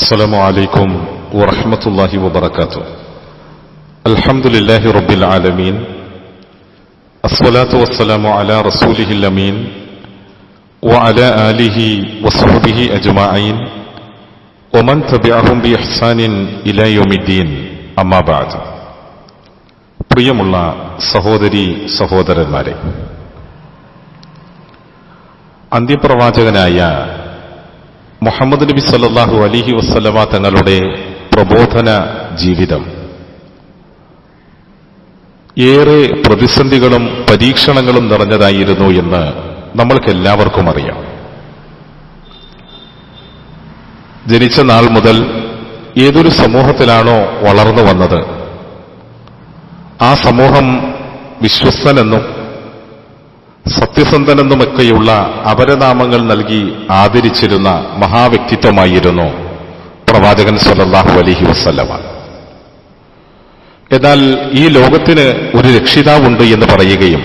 السلام عليكم ورحمة الله وبركاته الحمد لله رب العالمين الصلاة والسلام على رسوله الأمين وعلى آله وصحبه أجمعين ومن تبعهم بإحسان إلى يوم الدين أما بعد പ്രിയമുള്ള സഹോദരി സഹോദരന്മാരെ അന്ത്യപ്രവാചകനായ മുഹമ്മദ് നബി സല്ലാഹു അലിഹി വസ്ലമ തങ്ങളുടെ പ്രബോധന ജീവിതം. ഏറെ പ്രതിസന്ധികളും പരീക്ഷണങ്ങളും നിറഞ്ഞതായിരുന്നു എന്ന് നമ്മൾക്കെല്ലാവർക്കും അറിയാം. ജനിച്ച നാൾ മുതൽ ഏതൊരു സമൂഹത്തിലാണോ വളർന്നു വന്നത്? ആ സമൂഹം വിശ്വസ്തനെന്നും സത്യസന്ധനെന്നുമൊക്കെയുള്ള അപരനാമങ്ങൾ നൽകി ആദരിച്ചിരുന്ന മഹാവ്യക്തിത്വമായിരുന്നു പ്രവാചകൻ സല്ലല്ലാഹു അലഹി വസ്ലമ എന്നാൽ ഈ ലോകത്തിന് ഒരു രക്ഷിതാവുണ്ട് എന്ന് പറയുകയും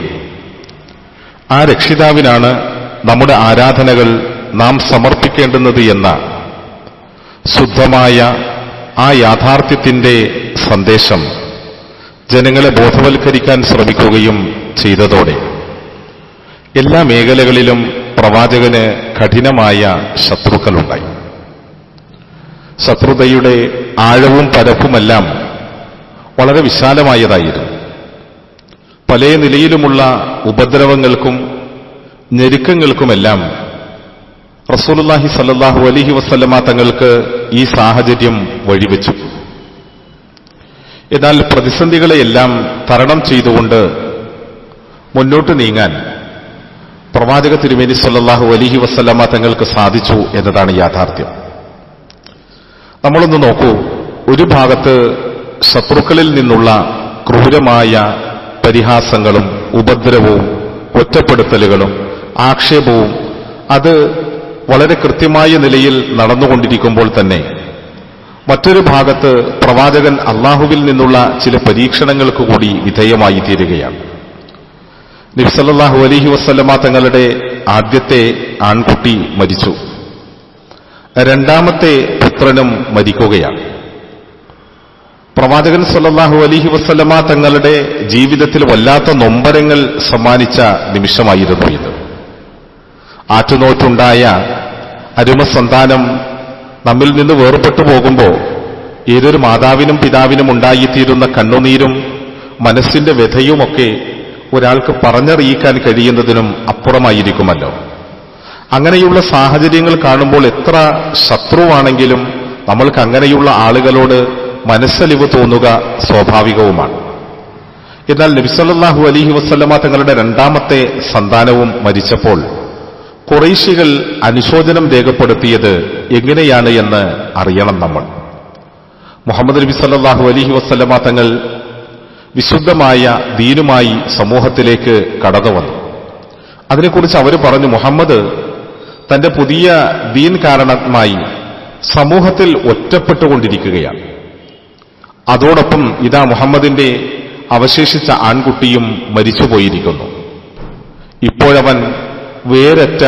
ആ രക്ഷിതാവിനാണ് നമ്മുടെ ആരാധനകൾ നാം സമർപ്പിക്കേണ്ടുന്നത് എന്ന ശുദ്ധമായ ആ യാഥാർത്ഥ്യത്തിന്റെ സന്ദേശം ജനങ്ങളെ ബോധവൽക്കരിക്കാൻ ശ്രമിക്കുകയും ചെയ്തതോടെ. എല്ലാ മേഖലകളിലും പ്രവാചകന് കഠിനമായ ശത്രുക്കളുണ്ടായി. ശത്രുതയുടെ ആഴവും പരപ്പുമെല്ലാം വളരെ വിശാലമായതായിരുന്നു. പല നിലയിലുമുള്ള ഉപദ്രവങ്ങൾക്കും ഞെരുക്കങ്ങൾക്കുമെല്ലാം റസൂലുല്ലാഹി സല്ലാഹു അലഹി വസ്ലമ തങ്ങൾക്ക് ഈ സാഹചര്യം വഴിവെച്ചു എന്നാൽ പ്രതിസന്ധികളെയെല്ലാം തരണം ചെയ്തുകൊണ്ട് മുന്നോട്ട് നീങ്ങാൻ പ്രവാചക തിരുമേനി സല്ലാഹു അലിഹി വസ്ലമ തങ്ങൾക്ക് സാധിച്ചു എന്നതാണ് യാഥാർത്ഥ്യം. നമ്മളൊന്ന് നോക്കൂ. ഒരു ഭാഗത്ത് ശത്രുക്കളിൽ നിന്നുള്ള ക്രൂരമായ പരിഹാസങ്ങളും ഉപദ്രവവും ഒറ്റപ്പെടുത്തലുകളും ആക്ഷേപവും അത് വളരെ കൃത്യമായ നിലയിൽ നടന്നുകൊണ്ടിരിക്കുമ്പോൾ തന്നെ മറ്റൊരു ഭാഗത്ത് പ്രവാചകൻ അള്ളാഹുവിൽ നിന്നുള്ള ചില പരീക്ഷണങ്ങൾക്ക് കൂടി വിധേയമായി തീരുകയാണ്. നബ്സല്ലാഹു അലഹി വസ്ലമ തങ്ങളുടെ ആദ്യത്തെ ആൺകുട്ടി മരിച്ചു. രണ്ടാമത്തെ പുത്രനും മരിക്കുകയാണ്. പ്രവാചകൻ സല്ലാഹു അലഹി വസ്ലമ തങ്ങളുടെ ജീവിതത്തിൽ വല്ലാത്ത നൊമ്പരങ്ങൾ സമ്മാനിച്ച നിമിഷമായിരുന്നു ഇത്. ആറ്റുനോറ്റുണ്ടായ അരുമസന്താനം നമ്മിൽ നിന്ന് വേർപെട്ടു പോകുമ്പോൾ ഏതൊരു മാതാവിനും പിതാവിനും ഉണ്ടായിത്തീരുന്ന കണ്ണുനീരും മനസ്സിന്റെ വ്യഥയുമൊക്കെ ഒരാൾക്ക് പറഞ്ഞറിയിക്കാൻ കഴിയുന്നതിനും അപ്പുറമായിരിക്കുമല്ലോ. അങ്ങനെയുള്ള സാഹചര്യങ്ങൾ കാണുമ്പോൾ എത്ര ശത്രുവാണെങ്കിലും നമ്മൾക്ക് അങ്ങനെയുള്ള ആളുകളോട് മനസ്സലിവ് തോന്നുക സ്വാഭാവികവുമാണ്. എന്നാൽ നബിസല്ലാഹു അലിഹി വസ്ല്ലമ തങ്ങളുടെ രണ്ടാമത്തെ സന്താനവും മരിച്ചപ്പോൾ കുറേശികൾ അനുശോചനം രേഖപ്പെടുത്തിയത് എങ്ങനെയാണ് എന്ന് അറിയണം നമ്മൾ. മുഹമ്മദ് നബി സല്ലാഹു അലിഹി വസ്ല്ലമ തങ്ങൾ വിശുദ്ധമായ ദീനുമായി സമൂഹത്തിലേക്ക് കടന്നു വന്നു. അതിനെക്കുറിച്ച് അവർ പറഞ്ഞു മുഹമ്മദ് തന്റെ പുതിയ ദീൻ കാരണമായി സമൂഹത്തിൽ ഒറ്റപ്പെട്ടുകൊണ്ടിരിക്കുകയാണ്. അതോടൊപ്പം ഇതാ മുഹമ്മദിന്റെ അവശേഷിച്ച ആൺകുട്ടിയും മരിച്ചുപോയിരിക്കുന്നു. ഇപ്പോഴവൻ വേരറ്റ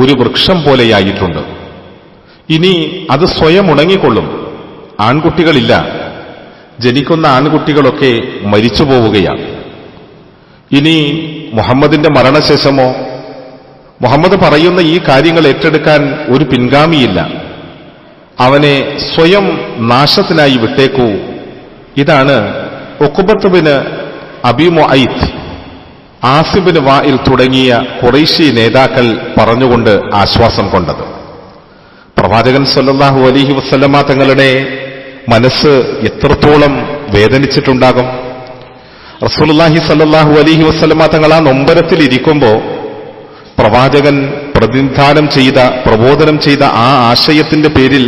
ഒരു വൃക്ഷം പോലെയായിട്ടുണ്ട്. ഇനി അത് സ്വയം ഉണങ്ങിക്കൊള്ളും. ആൺകുട്ടികളില്ല. ജനിക്കുന്ന ആൺകുട്ടികളൊക്കെ മരിച്ചു പോവുകയാണ്. ഇനി മുഹമ്മദിന്റെ മരണശേഷമോ? മുഹമ്മദ് പറയുന്ന ഈ കാര്യങ്ങൾ ഏറ്റെടുക്കാൻ ഒരു പിൻഗാമിയില്ല. അവനെ സ്വയം നാശത്തിനായി വിട്ടേക്കൂ. ഇതാണ് ഒക്കുബത്തുബിന് അബിമോ ഐത്ത് ആസിബിന് വായിൽ തുടങ്ങിയ കുറേശ്യ നേതാക്കൾ പറഞ്ഞുകൊണ്ട് ആശ്വാസം കൊണ്ടത്. പ്രവാചകൻ സല്ലാഹു അലഹി വസ്ലമ തങ്ങളുടെ മനസ്സ് എത്രത്തോളം വേദനിച്ചിട്ടുണ്ടാകും? റസൂലുല്ലാഹി സല്ലാഹു അലഹി വസ്ലമ തങ്ങൾ ആ നൊമ്പരത്തിൽ ഇരിക്കുമ്പോൾ പ്രവാചകൻ പ്രതിനിധാനം ചെയ്ത പ്രബോധനം ചെയ്ത ആ ആശയത്തിന്റെ പേരിൽ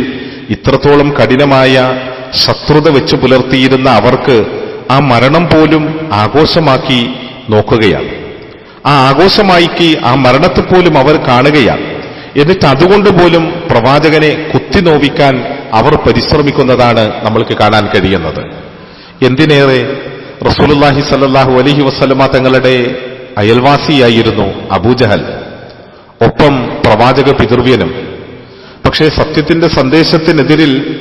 ഇത്രത്തോളം കഠിനമായ ശത്രുത വെച്ചു പുലർത്തിയിരുന്ന അവർക്ക് ആ മരണം പോലും ആഘോഷമാക്കി നോക്കുകയാണ്. ആ ആഘോഷമാക്കി ആ മരണത്തെ പോലും അവർ കാണുകയാണ്. എന്നിട്ട് അതുകൊണ്ട് പോലും പ്രവാചകനെ കുത്തിനോവിക്കാൻ അവർ പരിശ്രമിക്കുന്നതാണ് നമ്മൾക്ക് കാണാൻ കഴിയുന്നത്. എന്തിനേറെ റസൂലുല്ലാഹി സല്ലാഹു അലഹി വസ്ലമ തങ്ങളുടെ അയൽവാസിയായിരുന്നു അബൂജഹൽ. ഒപ്പം പ്രവാചക പിതൃവ്യനും. പക്ഷേ സത്യത്തിന്റെ സന്ദേശത്തിനെതിരിൽ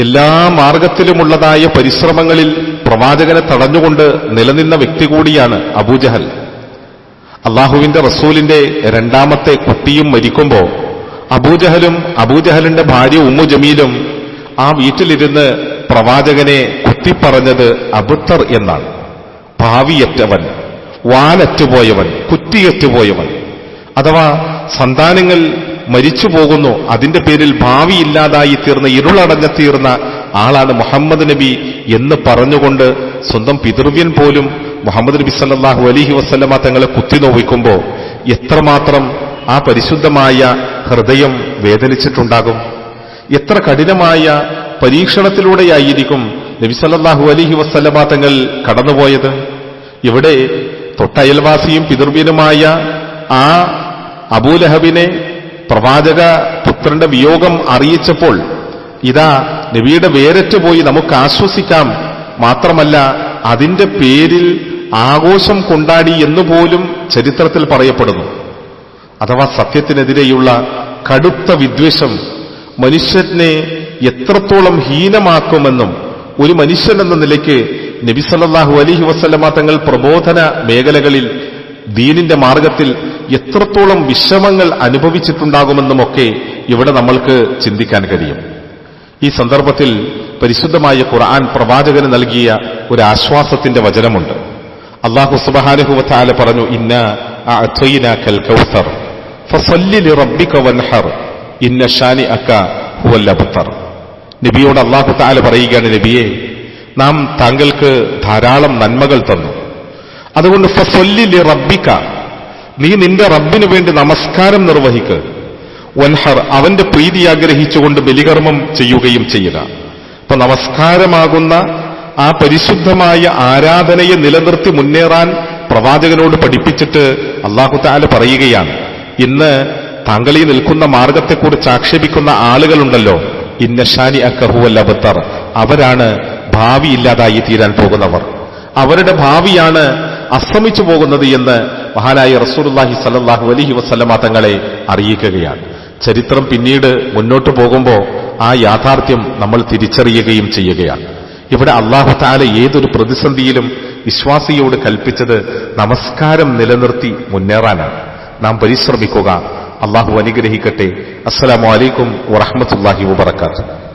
എല്ലാ മാർഗത്തിലുമുള്ളതായ പരിശ്രമങ്ങളിൽ പ്രവാചകനെ തടഞ്ഞുകൊണ്ട് നിലനിന്ന വ്യക്തി കൂടിയാണ് അബൂജഹൽ. അള്ളാഹുവിന്റെ റസൂലിന്റെ രണ്ടാമത്തെ കുട്ടിയും മരിക്കുമ്പോ അബൂജഹലും അബൂജഹലിന്റെ ഭാര്യ ഉമ്മു ജമീലും ആ വീട്ടിലിരുന്ന് പ്രവാചകനെ കുത്തിപ്പറഞ്ഞത് അബുത്തർ എന്നാണ്. ഭാവിയറ്റവൻ വാലറ്റുപോയവൻ കുറ്റിയറ്റുപോയവൻ. അഥവാ സന്താനങ്ങൾ മരിച്ചു പോകുന്നു അതിന്റെ പേരിൽ ഭാവിയില്ലാതായി തീർന്ന ഇരുളടഞ്ഞ തീർന്ന ആളാണ് മുഹമ്മദ് നബി എന്ന് പറഞ്ഞുകൊണ്ട് സ്വന്തം പിതൃവ്യൻ പോലും മുഹമ്മദ് നബി സല്ലാഹു അലഹി വസ്ലമ തങ്ങളെ കുത്തി നോവിക്കുമ്പോൾ എത്രമാത്രം ആ പരിശുദ്ധമായ ഹൃദയം വേദനിച്ചിട്ടുണ്ടാകും. എത്ര കഠിനമായ പരീക്ഷണത്തിലൂടെയായിരിക്കും നബിസല്ലാഹു അലിഹി വസ്ലമ തങ്ങൾ കടന്നുപോയത്. ഇവിടെ തൊട്ടയൽവാസിയും പിതൃവീനുമായ ആ അബൂലഹബിനെ പ്രവാചക പുത്രന്റെ വിയോഗം അറിയിച്ചപ്പോൾ ഇതാ നബിയുടെ വേരറ്റ് പോയി നമുക്ക് ആശ്വസിക്കാം. മാത്രമല്ല അതിന്റെ പേരിൽ ആഘോഷം കൊണ്ടാടി എന്നുപോലും ചരിത്രത്തിൽ പറയപ്പെടുന്നു. അഥവാ സത്യത്തിനെതിരെയുള്ള കടുത്ത വിദ്വേഷം മനുഷ്യനെ എത്രത്തോളം ഹീനമാക്കുമെന്നും ഒരു മനുഷ്യൻ എന്ന നിലയ്ക്ക് നബിസല്ലാഹു അലഹി വസ്ലമ തങ്ങൾ പ്രബോധന മേഖലകളിൽ ദീനിന്റെ മാർഗത്തിൽ എത്രത്തോളം വിഷമങ്ങൾ അനുഭവിച്ചിട്ടുണ്ടാകുമെന്നുമൊക്കെ ഇവിടെ നമ്മൾക്ക് ചിന്തിക്കാൻ കഴിയും. ഈ സന്ദർഭത്തിൽ പരിശുദ്ധമായ ഖുർആൻ പ്രവാചകന് നൽകിയ ഒരു ആശ്വാസത്തിന്റെ വചനമുണ്ട്. അള്ളാഹു സുബഹാനുഹുവത്താല പറഞ്ഞു ഇന്ന അഅ്തൈനാക്കൽ കൗസർ ഇന്ന നബിയോട് അള്ളാഹു താല പറയുകയാണ് നബിയെ നാം താങ്കൾക്ക് ധാരാളം നന്മകൾ തന്നു. അതുകൊണ്ട് ഫസല്ലി റബ്ബിക്ക നീ നിന്റെ റബ്ബിനു വേണ്ടി നമസ്കാരം നിർവഹിക്ക്. വൻഹർ അവന്റെ പ്രീതി ആഗ്രഹിച്ചുകൊണ്ട് ബലികർമ്മം ചെയ്യുകയും ചെയ്യുക അപ്പൊ നമസ്കാരമാകുന്ന ആ പരിശുദ്ധമായ ആരാധനയെ നിലനിർത്തി മുന്നേറാൻ പ്രവാചകനോട് പഠിപ്പിച്ചിട്ട് അള്ളാഹു താല പറയുകയാണ്. ഇന്ന് താങ്കൾ ഈ നിൽക്കുന്ന മാർഗത്തെക്കുറിച്ച് ആക്ഷേപിക്കുന്ന ആളുകളുണ്ടല്ലോ. ഇന്ന ഷാനി അക്കഹുവൽ അബത്തർ അവരാണ് ഭാവി ഇല്ലാതായി തീരാൻ പോകുന്നവർ. അവരുടെ ഭാവിയാണ് അസ്തമിച്ചു പോകുന്നത് എന്ന് മഹാനായ റസൂർല്ലാഹി സലല്ലാഹു അലഹി വസ്ലമ തങ്ങളെ അറിയിക്കുകയാണ്. ചരിത്രം പിന്നീട് മുന്നോട്ട് പോകുമ്പോൾ ആ യാഥാർത്ഥ്യം നമ്മൾ തിരിച്ചറിയുകയും ചെയ്യുകയാണ്. ഇവിടെ അള്ളാഹു താല ഏതൊരു പ്രതിസന്ധിയിലും വിശ്വാസിയോട് കൽപ്പിച്ചത് നമസ്കാരം നിലനിർത്തി മുന്നേറാനാണ്. നാം പരിശ്രമിക്കുക. അള്ളാഹു അനുഗ്രഹിക്കട്ടെ. അസ്സലാമലൈക്കും വറഹമത്തല്ലാഹി വബർക്കാത്തു